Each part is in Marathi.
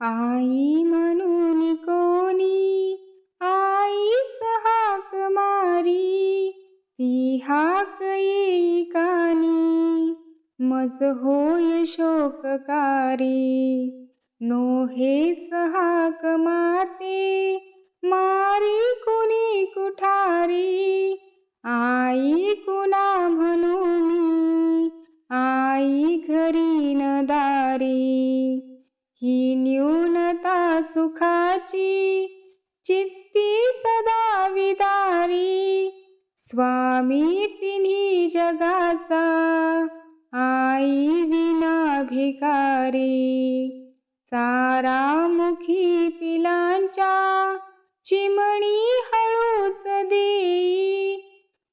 आई म्हणून कोणी आई हाक मारी ती हाक येई कानी मज होय शोककारी. नो हेच हाक माते मारी कुणी कुठारी आई कुणा म्हणू मी आई घरी न सुखाची चित्ती सदा विदारी. स्वामी तिन्ही जगाचा आई विना भिकारी चारामुखी पिलांच्या चिमणी हळूच देई.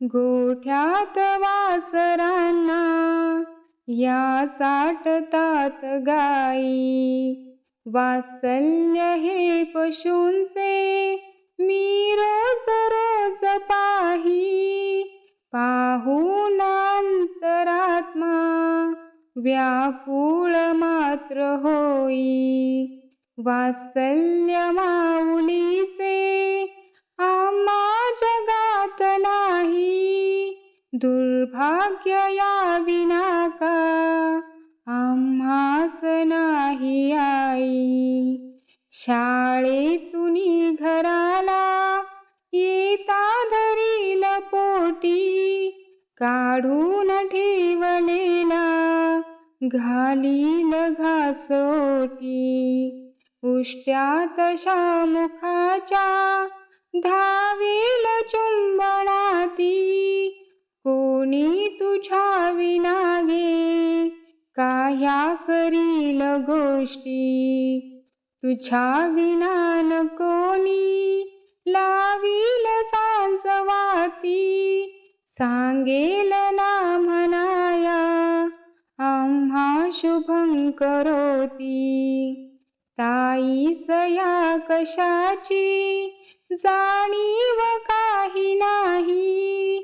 गोठ्यात वासरांना या चाटतात गाई. वात्सल्य हे पशूंचे मी रोज रोज पाही. पाहून अंतरात्मा व्याकुळ मात्र होई. वात्सल्य माऊलीचे आम्हा जगात नाही. दुर्भाग्य या विनाका नाही आई. शाळेतून घराला येता धरील पोटी काढून ठेवलेला घालील घासोटी. उष्ट्यात मुखाच्या धावेल चुंबनाती कोणी तुझ्या करील गोष्टी. तुझ्या विना न कोणी लावील सांसवाती सांगेल ना म्हणाया आम्हा शुभं करोती ताई या कशाची जाणीव काही नाही.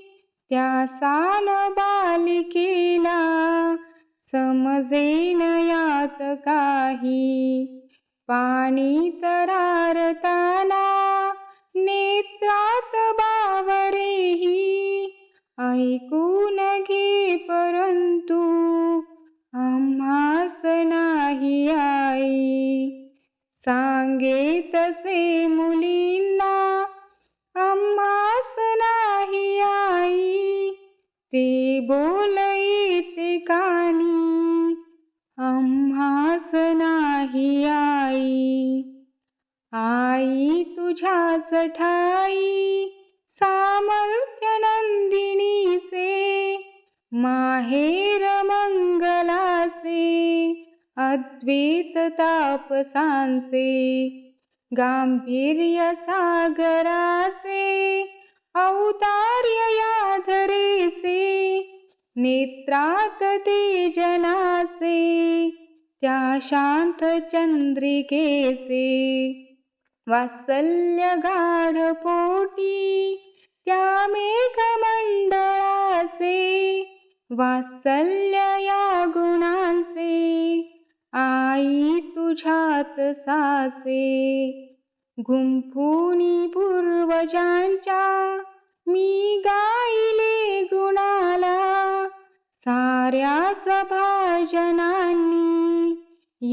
त्या सान बालिकेला समजेन यात काही. पाणी तरारताना नेत्रात बावरेही. ऐकून घे परंतु आम्हास नाही आई. सांगे तसे मुलींना आम्हास नाही आई. ते बोल आम्हास नाही आई. आई तुझ्याच ठाई सामर्थ्य नंदिनीचे माहेर मंगलाचे अद्वैत तापसांचे गांभीर्य सागराचे अवतार्य या धरेचे नेत्रात तेजनाचे त्या शांत चंद्रिकेचे वात्सल्य गाढ पोटी त्या मेघमंडळाचे वात्सल्य या गुणांचे आई तुझ्यात साचे. गुंफुनी पूर्वजांच्या मी गाईले गुणाला साऱ्या सभाजनांनी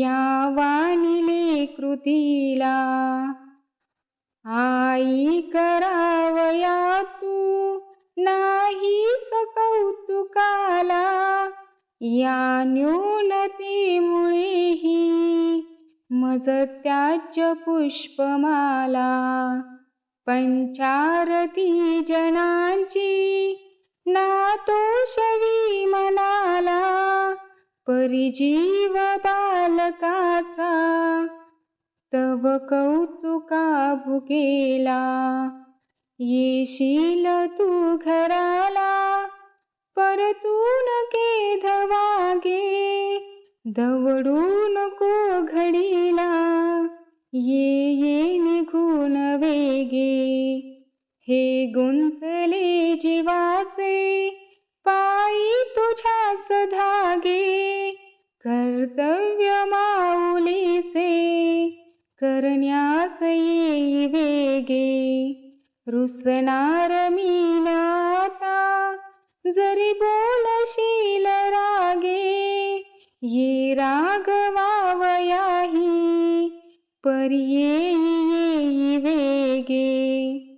या वाणिले कृतीला. आई करावया तू नाही सकौतुकाला. या न्यूनतेमुळेही मज त्याच पुष्पमाला. पंचारती जनांची नातोषवी शवी परिजीव बालकाचा तव कौतुका भुकेला येशील तू घराला परतून के धवागे दवडून नको घडीला ये ये निघून वेगे. हे गुंतले जीवाचे पायी तुझ्याच धागे. कर्तव्य माऊलीसे करण्यास येई वेगे. रुसणार मी न जरी बोलशील रागे ये रागवावयाही परी येई येई वेगे.